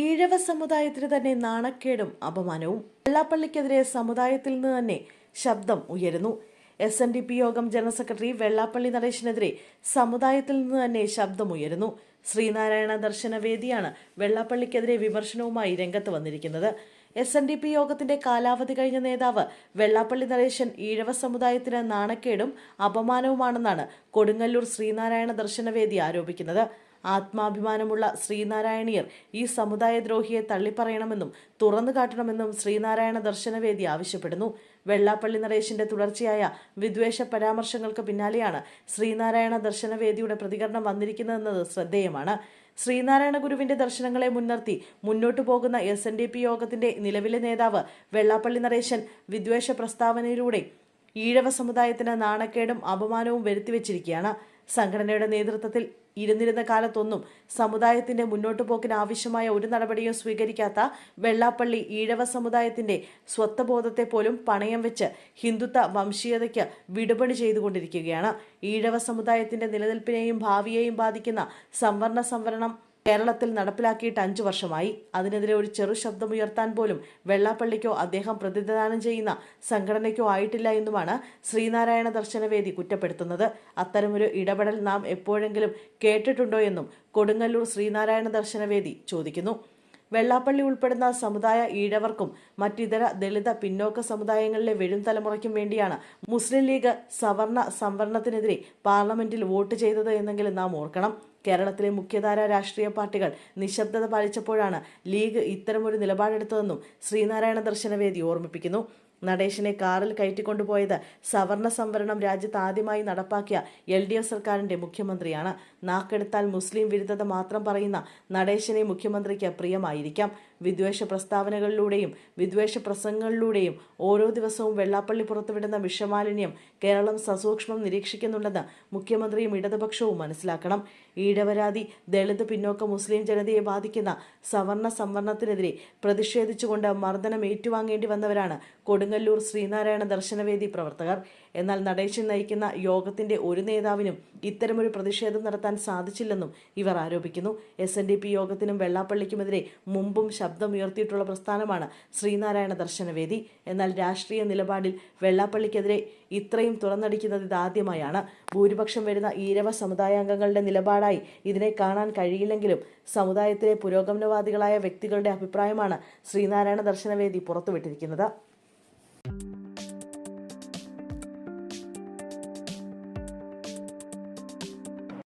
ഈഴവ സമുദായത്തിന് തന്നെ നാണക്കേടും അപമാനവും. വെള്ളാപ്പള്ളിക്കെതിരെ സമുദായത്തിൽ നിന്ന് തന്നെ ശബ്ദം ഉയരുന്നു. എസ് എൻ ഡി പി യോഗം ജനറൽ സെക്രട്ടറി വെള്ളാപ്പള്ളി നടേശനെതിരെ സമുദായത്തിൽ നിന്ന് തന്നെ ശബ്ദമുയരുന്നു ശ്രീനാരായണ ദർശനവേദിയാണ് വെള്ളാപ്പള്ളിക്കെതിരെ വിമർശനവുമായി രംഗത്ത് വന്നിരിക്കുന്നത്. എസ് എൻ ഡി പി യോഗത്തിന്റെ കാലാവധി കഴിഞ്ഞ നേതാവ് വെള്ളാപ്പള്ളി നരേശൻ ഈഴവ സമുദായത്തിന് നാണക്കേടും അപമാനവുമാണെന്നാണ് കൊടുങ്ങല്ലൂർ ശ്രീനാരായണ ദർശനവേദി ആരോപിക്കുന്നത്. ആത്മാഭിമാനമുള്ള ശ്രീനാരായണീയർ ഈ സമുദായദ്രോഹിയെ തള്ളിപ്പറയണമെന്നും തുറന്നു കാട്ടണമെന്നും ശ്രീനാരായണ ദർശനവേദി ആവശ്യപ്പെടുന്നു. വെള്ളാപ്പള്ളി നരേശിന്റെ തുടർച്ചയായ വിദ്വേഷ പരാമർശങ്ങൾക്ക് പിന്നാലെയാണ് ശ്രീനാരായണ ദർശനവേദിയുടെ പ്രതികരണം വന്നിരിക്കുന്നതെന്നത് ശ്രദ്ധേയമാണ്. ശ്രീനാരായണ ഗുരുവിന്റെ ദർശനങ്ങളെ മുൻനിർത്തി മുന്നോട്ടു പോകുന്ന എസ് എൻ ഡി പി യോഗത്തിന്റെ നിലവിലെ നേതാവ് വെള്ളാപ്പള്ളി നരേശൻ വിദ്വേഷ പ്രസ്താവനയിലൂടെ ഈഴവ സമുദായത്തിന് നാണക്കേടും അപമാനവും വരുത്തിവെച്ചിരിക്കുകയാണ്. സംഘടനയുടെ നേതൃത്വത്തിൽ ഇരുന്നിരുന്ന കാലത്തൊന്നും സമുദായത്തിന്റെ മുന്നോട്ടു പോക്കിന് ആവശ്യമായ ഒരു നടപടിയും സ്വീകരിക്കാത്ത വെള്ളാപ്പള്ളി ഈഴവ സമുദായത്തിന്റെ സ്വത്വബോധത്തെ പോലും പണയം വെച്ച് ഹിന്ദുത്വ വംശീയതയ്ക്ക് വിടുപണി ചെയ്തുകൊണ്ടിരിക്കുകയാണ്. ഈഴവ സമുദായത്തിന്റെ നിലനിൽപ്പിനെയും ഭാവിയെയും ബാധിക്കുന്ന സംവരണ സംവരണം കേരളത്തിൽ നടപ്പിലാക്കിയിട്ട് അഞ്ചു വർഷമായി. അതിനെതിരെ ഒരു ചെറു ശബ്ദമുയർത്താൻ പോലും വെള്ളാപ്പള്ളിക്കോ അദ്ദേഹം പ്രതിനിധാനം ചെയ്യുന്ന സംഘടനയ്ക്കോ ആയിട്ടില്ല എന്നുമാണ് ശ്രീനാരായണ ദർശനവേദി കുറ്റപ്പെടുത്തുന്നത്. അത്തരമൊരു ഇടപെടൽ നാം എപ്പോഴെങ്കിലും കേട്ടിട്ടുണ്ടോ എന്നും കൊടുങ്ങല്ലൂർ ശ്രീനാരായണ ദർശനവേദി ചോദിക്കുന്നു. വെള്ളാപ്പള്ളി ഉൾപ്പെടുന്ന സമുദായ ഈഴവർക്കും മറ്റിതര ദളിത പിന്നോക്ക സമുദായങ്ങളിലെ വരും തലമുറയ്ക്കും വേണ്ടിയാണ് മുസ്ലിം ലീഗ് സവർണ സംവരണത്തിനെതിരെ പാർലമെന്റിൽ വോട്ട് ചെയ്തത് എന്നെങ്കിലും നാം ഓർക്കണം. കേരളത്തിലെ മുഖ്യധാര രാഷ്ട്രീയ പാർട്ടികൾ നിശബ്ദത പാലിച്ചപ്പോഴാണ് ലീഗ് ഇത്തരമൊരു നിലപാടെടുത്തതെന്നും ശ്രീനാരായണ ദർശനവേദി ഓർമ്മിപ്പിക്കുന്നു. നടേശനെ കാറിൽ കയറ്റിക്കൊണ്ടുപോയത് സവർണ സംവരണം രാജ്യത്ത് ആദ്യമായി നടപ്പാക്കിയ എൽ ഡി എഫ് സർക്കാരിന്റെ മുഖ്യമന്ത്രിയാണ്. നാക്കെടുത്താൽ മുസ്ലിം വിരുദ്ധത മാത്രം പറയുന്ന നടേശനെ മുഖ്യമന്ത്രിക്ക് പ്രിയമായിരിക്കാം. വിദ്വേഷ പ്രസ്താവനകളിലൂടെയും വിദ്വേഷ പ്രസംഗങ്ങളിലൂടെയും ഓരോ ദിവസവും വെള്ളാപ്പള്ളി പുറത്തുവിടുന്ന വിഷമാലിന്യം കേരളം സസൂക്ഷ്മം നിരീക്ഷിക്കുന്നുണ്ടെന്ന് മുഖ്യമന്ത്രിയും ഇടതുപക്ഷവും മനസ്സിലാക്കണം. ഈഴവരാതി ദളിത് പിന്നോക്ക മുസ്ലിം ജനതയെ ബാധിക്കുന്ന സവർണ സംവരണത്തിനെതിരെ പ്രതിഷേധിച്ചുകൊണ്ട് മർദ്ദനം ഏറ്റുവാങ്ങേണ്ടി വന്നവരാണ് കൊടുങ്ങല്ലൂർ ശ്രീനാരായണ ദർശനവേദി പ്രവർത്തകർ. എന്നാൽ നടേശൻ നയിക്കുന്ന യോഗത്തിന്റെ ഒരു നേതാവിനും ഇത്തരമൊരു പ്രതിഷേധം നടത്താൻ സാധിച്ചില്ലെന്നും ഇവർ ആരോപിക്കുന്നു. എസ് യോഗത്തിനും വെള്ളാപ്പള്ളിക്കുമെതിരെ മുമ്പും ശബ്ദമുയർത്തിയിട്ടുള്ള പ്രസ്ഥാനമാണ് ശ്രീനാരായണ ദർശനവേദി. എന്നാൽ രാഷ്ട്രീയ നിലപാടിൽ വെള്ളാപ്പള്ളിക്കെതിരെ ഇത്രയും തുറന്നടിക്കുന്നത് ഇതാദ്യമായാണ്. ഭൂരിപക്ഷം വരുന്ന ഈരവ സമുദായാംഗങ്ങളുടെ നിലപാടായി ഇതിനെ കാണാൻ കഴിയില്ലെങ്കിലും സമുദായത്തിലെ പുരോഗമനവാദികളായ വ്യക്തികളുടെ അഭിപ്രായമാണ് ശ്രീനാരായണ ദർശനവേദി പുറത്തുവിട്ടിരിക്കുന്നത്.